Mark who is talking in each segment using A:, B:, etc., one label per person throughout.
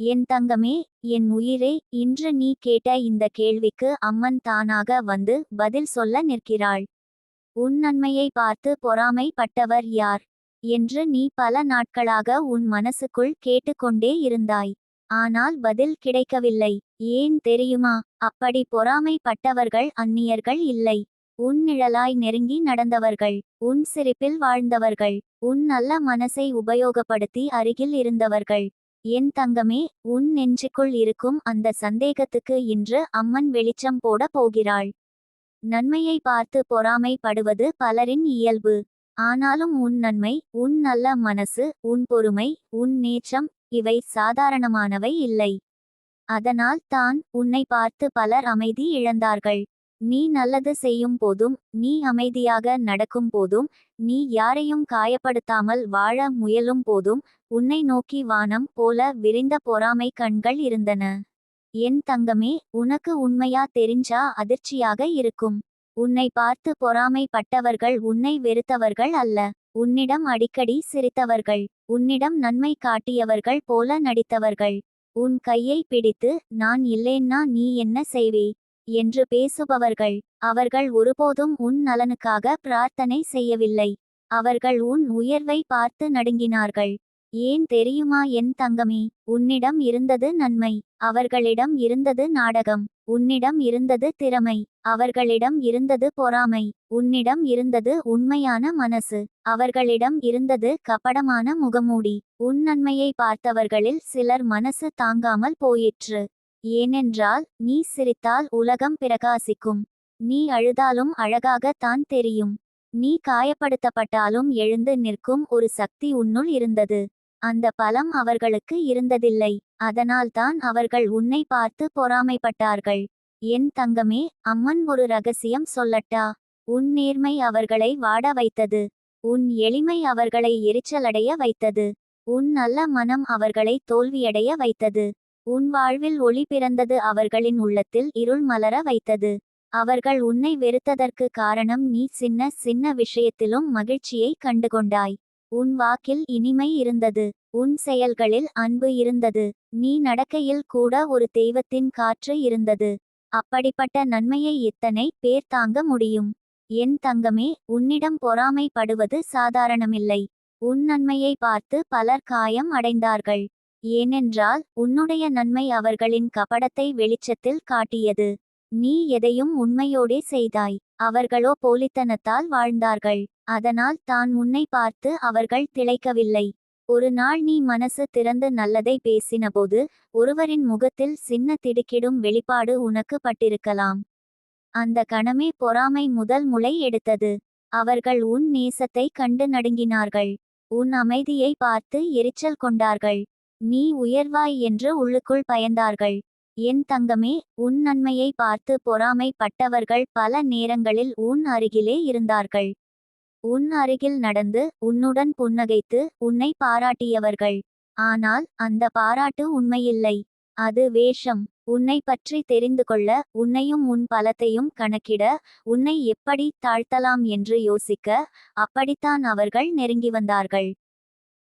A: என் தங்கமே என் உயிரே இன்று நீ கேட்ட இந்த கேள்விக்கு அம்மன் தானாக வந்து பதில் சொல்ல நிற்கிறாள். உன் நன்மையை பார்த்து பொறாமை பட்டவர் யார்? என்று நீ பல நாட்களாக உன் மனசுக்குள் கேட்டுக்கொண்டே இருந்தாய். ஆனால் பதில் கிடைக்கவில்லை. ஏன் தெரியுமா? அப்படி பொறாமை பட்டவர்கள் அந்நியர்கள் இல்லை. உன் நிழலாய் நெருங்கி நடந்தவர்கள் உன் சிரிப்பில் வாழ்ந்தவர்கள் உன் நல்ல மனசை உபயோகப்படுத்தி அருகில் இருந்தவர்கள். என் தங்கமே உன் நெஞ்சுக்குள் இருக்கும் அந்த சந்தேகத்துக்கு இன்று அம்மன் வெளிச்சம் போட போகிறாள். நன்மையை பார்த்து பொறாமை படுவது பலரின் இயல்பு. ஆனாலும் உன் நன்மை உன் நல்ல மனசு உன் பொறுமை உன் நேச்சம் இவை சாதாரணமானவை இல்லை. அதனால் தான் உன்னை பார்த்து பலர் அமைதி இழந்தார்கள். நீ நல்லது செய்யும் போதும் நீ அமைதியாக நடக்கும் போதும் நீ யாரையும் காயப்படுத்தாமல் வாழ முயலும் போதும் உன்னை நோக்கி வானம் போல விரிந்த பொறாமை கண்கள் இருந்தன. என் தங்கமே உனக்கு உண்மையா தெரிஞ்சா அதிர்ச்சியாக இருக்கும். உன்னை பார்த்து பொறாமை பட்டவர்கள் உன்னை வெறுத்தவர்கள் அல்ல. உன்னிடம் அடிக்கடி சிரித்தவர்கள் உன்னிடம் நன்மை காட்டியவர்கள் போல நடித்தவர்கள். உன் கையை பிடித்து நான் இல்லேன்னா நீ என்ன செய்வே என்று பேசுபவர்கள் அவர்கள் ஒருபோதும் உன் நலனுக்காக பிரார்த்தனை செய்யவில்லை. அவர்கள் உன் உயர்வை பார்த்து நடுங்கினார்கள். ஏன் தெரியுமா என் தங்கமே? உன்னிடம் இருந்தது நன்மை அவர்களிடம் இருந்தது நாடகம் உன்னிடம் இருந்தது திறமை அவர்களிடம் இருந்தது பொறாமை உன்னிடம் இருந்தது உண்மையான மனசு அவர்களிடம் இருந்தது கபடமான முகமூடி. உன் நன்மையை பார்த்தவர்களில் சிலர் மனசு தாங்காமல் போயிற்று. ஏனென்றால் நீ சிரித்தால் உலகம் பிரகாசிக்கும். நீ அழுதாலும் அழகாக தான் தெரியும். நீ காயப்படுத்தப்பட்டாலும் எழுந்து நிற்கும் ஒரு சக்தி உன்னுள் இருந்தது. அந்த பலம் அவர்களுக்கு இருந்ததில்லை. அதனால்தான் அவர்கள் உன்னை பார்த்து பொறாமைப்பட்டார்கள். என் தங்கமே அம்மன் ஒரு ரகசியம் சொல்லட்டா? உன் நேர்மை அவர்களை வாட வைத்தது. உன் எளிமை அவர்களை எரிச்சலடைய வைத்தது. உன் நல்ல மனம் அவர்களை தோல்வியடைய வைத்தது. உன் வாழ்வில் ஒளி பிறந்தது அவர்களின் உள்ளத்தில் இருள் மலர வைத்தது. அவர்கள் உன்னை வெறுத்ததற்கு காரணம் நீ சின்ன சின்ன விஷயத்திலும் மகிழ்ச்சியை கண்டுகொண்டாய். உன் வாக்கில் இனிமை இருந்தது. உன் செயல்களில் அன்பு இருந்தது. நீ நடக்கையில் கூட ஒரு தெய்வத்தின் காற்று இருந்தது. அப்படிப்பட்ட நன்மையை இத்தனை பேர் தாங்க முடியும். என் தங்கமே உன்னிடம் பொறாமை படுவது சாதாரணமில்லை. உன் நன்மையை பார்த்து பலர் காயம் அடைந்தார்கள். ஏனென்றால் உன்னுடைய நன்மை அவர்களின் கபடத்தை வெளிச்சத்தில் காட்டியது. நீ எதையும் உண்மையோடே செய்தாய். அவர்களோ போலித்தனத்தால் வாழ்ந்தார்கள். அதனால் தான் உன்னை பார்த்து அவர்கள் திளைக்கவில்லை. ஒரு நாள் நீ மனசு திறந்து நல்லதை பேசினபோது ஒருவரின் முகத்தில் சின்ன திடுக்கிடும் வெளிப்பாடு உனக்கு பட்டிருக்கலாம். அந்த கணமே பொறாமை முதல் முளை எடுத்தது. அவர்கள் உன் நேசத்தை கண்டு நடுங்கினார்கள். உன் அமைதியை பார்த்து எரிச்சல் கொண்டார்கள். நீ உயர்வாய் என்று உள்ளுக்குள் பயந்தார்கள். என் தங்கமே உன் நன்மையை பார்த்து பொறாமை பட்டவர்கள் பல நேரங்களில் உன் அருகிலே இருந்தார்கள். உன் அருகில் நடந்து உன்னுடன் புன்னகைத்து உன்னை பாராட்டியவர்கள். ஆனால் அந்த பாராட்டு உண்மையில்லை. அது வேஷம். உன்னை பற்றி தெரிந்து கொள்ள உன்னையும் உன் பலத்தையும் கணக்கிட உன்னை எப்படி தாழ்த்தலாம் என்று யோசிக்க அப்படித்தான் அவர்கள் நெருங்கி வந்தார்கள்.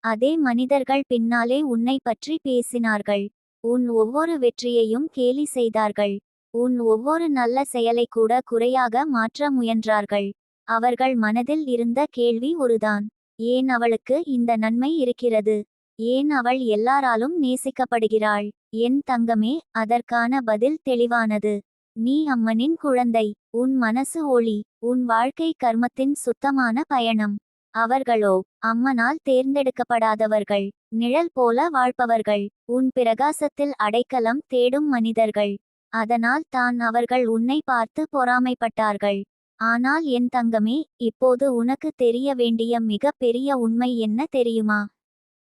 A: அதே மனிதர்கள் பின்னாலே உன்னை பற்றி பேசினார்கள். உன் ஒவ்வொரு வெற்றியையும் கேலி செய்தார்கள். உன் ஒவ்வொரு நல்ல செயலை கூட குறையாக மாற்ற முயன்றார்கள். அவர்கள் மனதில் இருந்த கேள்வி ஒருதான். ஏன் அவளுக்கு இந்த நன்மை இருக்கிறது? ஏன் அவள் எல்லாராலும் நேசிக்கப்படுகிறாள்? என் தங்கமே அதற்கான பதில் தெளிவானது. நீ அம்மனின் குழந்தை உன் மனசு ஒளி உன் வாழ்க்கை கர்மத்தின் சுத்தமான பயணம். அவர்களோ அம்மனால் தேர்ந்தெடுக்கப்படாதவர்கள் நிழல் போல வாழ்பவர்கள் உன் பிரகாசத்தில் அடைக்கலம் தேடும் மனிதர்கள். அதனால் தான் அவர்கள் உன்னை பார்த்து பொறாமைப்பட்டார்கள். ஆனால் என் தங்கமே இப்போது உனக்கு தெரிய வேண்டிய மிக பெரிய உண்மை என்ன தெரியுமா?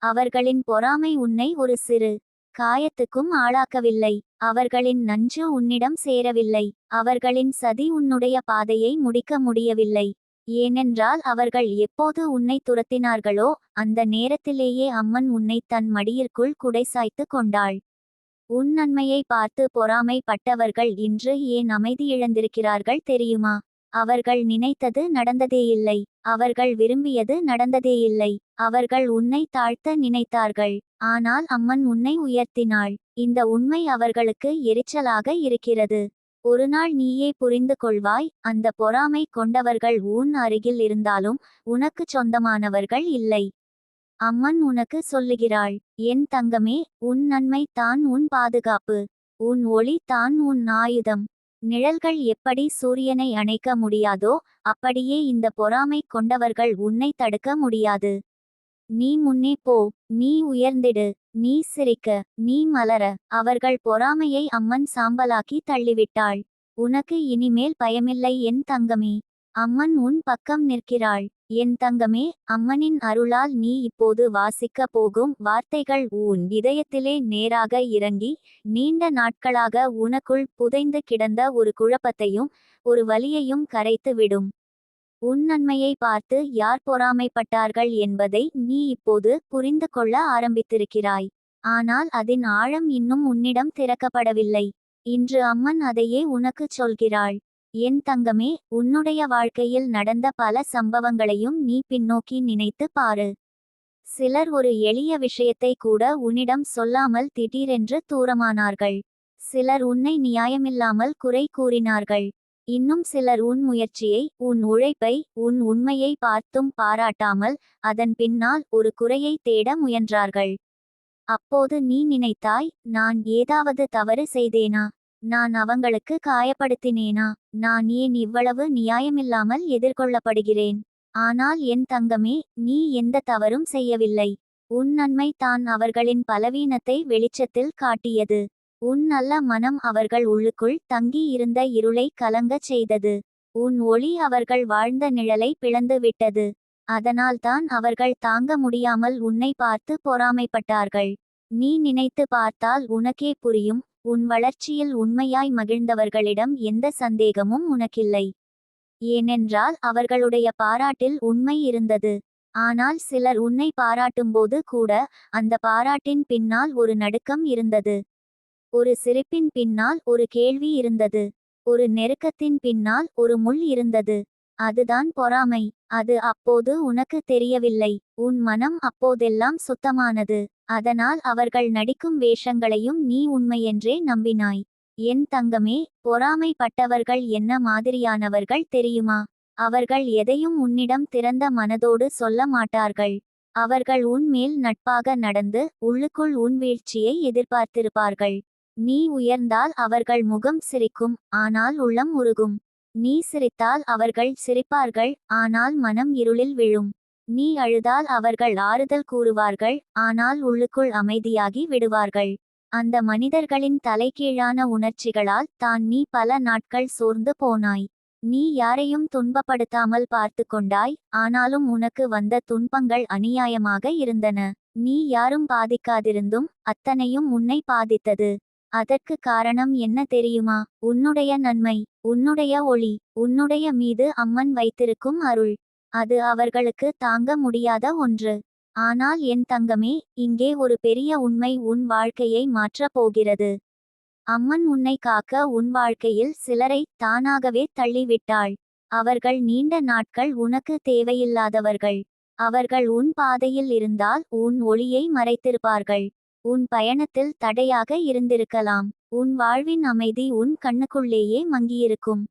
A: அவர்களின் பொறாமை உன்னை ஒரு சிறு காயத்துக்கும் ஆளாக்கவில்லை. அவர்களின் நஞ்சு உன்னிடம் சேரவில்லை. அவர்களின் சதி உன்னுடைய பாதையை முடிக்க முடியவில்லை. ஏனென்றால் அவர்கள் எப்போது உன்னை துரத்தினார்களோ அந்த நேரத்திலேயே அம்மன் உன்னை தன் மடியிற்குள் குடைசாய்த்து கொண்டாள். உன் நன்மையை பார்த்து பொறாமை பட்டவர்கள் இன்று ஏன் அமைதி இழந்திருக்கிறார்கள் தெரியுமா? அவர்கள் நினைத்தது நடந்ததேயில்லை அவர்கள் விரும்பியது நடந்ததேயில்லை அவர்கள் உன்னை தாழ்த்த நினைத்தார்கள். ஆனால் அம்மன் உன்னை உயர்த்தினாள். இந்த உண்மை அவர்களுக்கு எரிச்சலாக இருக்கிறது. ஒருநாள் நீயே புரிந்து கொள்வாய். அந்த பொறாமை கொண்டவர்கள் உன் அருகில் இருந்தாலும் உனக்கு சொந்தமானவர்கள் இல்லை. அம்மன் உனக்கு சொல்லுகிறாள். என் தங்கமே உன் நன்மை தான் உன் பாதுகாப்பு. உன் ஒளி தான் உன் ஆயுதம். நிழல்கள் எப்படி சூரியனை அணைக்க முடியாதோ அப்படியே இந்த பொறாமை கொண்டவர்கள் உன்னை தடுக்க முடியாது. நீ முன்னே போ நீ உயர்ந்திடு நீ சிரிக்க நீ மலர அவர்கள் பொறாமையை அம்மன் சாம்பலாக்கி தள்ளிவிட்டாள். உனக்கு இனிமேல் பயமில்லை என் தங்கமே. அம்மன் உன் பக்கம் நிற்கிறாள். என் தங்கமே அம்மனின் அருளால் நீ இப்போது வாசிக்க போகும் வார்த்தைகள் உன் இதயத்திலே நேராக இறங்கி நீண்ட நாட்களாக உனக்குள் புதைந்து கிடந்த ஒரு குழப்பத்தையும் ஒரு வலியையும் கரைத்து விடும். உன் நன்மையை பார்த்து யார் பொறாமைப்பட்டார்கள் என்பதை நீ இப்போது புரிந்து கொள்ள ஆரம்பித்திருக்கிறாய். ஆனால் அதன் ஆழம் இன்னும் உன்னிடம் திறக்கப்படவில்லை. இன்று அம்மன் அதையே உனக்குச் சொல்கிறாள். என் தங்கமே உன்னுடைய வாழ்க்கையில் நடந்த பல சம்பவங்களையும் நீ பின்னோக்கி நினைத்து பாரு. சிலர் ஒரு எளிய விஷயத்தை கூட உன்னிடம் சொல்லாமல் திடீரென்று தூரமானார்கள். சிலர் உன்னை நியாயமில்லாமல் குறை கூறினார்கள். இன்னும் சிலர் உன் முயற்சியை உன் உழைப்பை உன் உண்மையை பார்த்தும் பாராட்டாமல் அதன் பின்னால் ஒரு குறையை தேட முயன்றார்கள். அப்போது நீ நினைத்தாய் நான் ஏதாவது தவறு செய்தேனா? நான் அவங்களுக்கு காயப்படுத்தினேனா? நான் ஏன் இவ்வளவு நியாயமில்லாமல் எதிர்கொள்ளப்படுகிறேன்? ஆனால் என் தங்கமே நீ எந்த தவறும் செய்யவில்லை. உன் நன்மை தான் அவர்களின் பலவீனத்தை வெளிச்சத்தில் காட்டியது. உன் நல்ல மனம் அவர்கள் உள்ளுக்குள் தங்கி இருந்த இருளை கலங்கச் செய்தது. உன் ஒளி அவர்கள் வாழ்ந்த நிழலை பிளந்து விட்டது. அதனால்தான் அவர்கள் தாங்க முடியாமல் உன்னை பார்த்து பொறாமைப்பட்டார்கள். நீ நினைத்து பார்த்தால் உனக்கே புரியும் உன் வளர்ச்சியில் உண்மையாய் மகிழ்ந்தவர்களிடம் எந்த சந்தேகமும் உனக்கில்லை. ஏனென்றால் அவர்களுடைய பாராட்டில் உண்மை இருந்தது. ஆனால் சிலர் உன்னை பாராட்டும்போது கூட அந்த பாராட்டின் பின்னால் ஒரு நடுக்கம் இருந்தது. ஒரு சிரிப்பின் பின்னால் ஒரு கேள்வி இருந்தது. ஒரு நெருக்கத்தின் பின்னால் ஒரு முள் இருந்தது. அதுதான் பொறாமை. அது அப்போது உனக்கு தெரியவில்லை. உன் மனம் அப்போதெல்லாம் சுத்தமானது. அதனால் அவர்கள் நடிக்கும் வேஷங்களையும் நீ உண்மையென்றே நம்பினாய். என் தங்கமே பொறாமைப்பட்டவர்கள் என்ன மாதிரியானவர்கள் தெரியுமா? அவர்கள் எதையும் உன்னிடம் திறந்த மனதோடு சொல்ல மாட்டார்கள். அவர்கள் உன்மேல் நட்பாக நடந்து உள்ளுக்குள் உன் வீழ்ச்சியை எதிர்பார்த்திருப்பார்கள். நீ உயர்ந்தால் அவர்கள் முகம் சிரிக்கும் ஆனால் உள்ளம் உருகும். நீ சிரித்தால் அவர்கள் சிரிப்பார்கள் ஆனால் மனம் இருளில் விழும். நீ அழுதால் அவர்கள் ஆறுதல் கூறுவார்கள் ஆனால் உள்ளுக்குள் அமைதியாகி விடுவார்கள். அந்த மனிதர்களின் தலைகீழான உணர்ச்சிகளால் தான் நீ பல நாட்கள் சோர்ந்து போனாய். நீ யாரையும் துன்பப்படுத்தாமல் பார்த்து கொண்டாய் ஆனாலும் உனக்கு வந்த துன்பங்கள் அநியாயமாக இருந்தன. நீ யாரும் பாதிக்காதிருந்தும் அத்தனையும் உன்னை பாதித்தது. அதற்கு காரணம் என்ன தெரியுமா? உன்னுடைய நன்மை உன்னுடைய ஒளி உன்னுடைய மீது அம்மன் வைத்திருக்கும் அருள். அது அவர்களுக்கு தாங்க முடியாத ஒன்று. ஆனால் என் தங்கமே இங்கே ஒரு பெரிய உண்மை உன் வாழ்க்கையை மாற்றப் போகிறது. அம்மன் உன்னை காக்க உன் வாழ்க்கையில் சிலரை தானாகவே தள்ளிவிட்டாள். அவர்கள் நீண்ட நாட்கள் உனக்கு தேவையில்லாதவர்கள். அவர்கள் உன் பாதையில் இருந்தால் உன் ஒளியை மறைத்திருப்பார்கள். உன் பயணத்தில் தடையாக இருந்திருக்கலாம். உன் வாழ்வின் அமைதி உன் கண்ணுக்குள்ளேயே மங்கியிருக்கும்.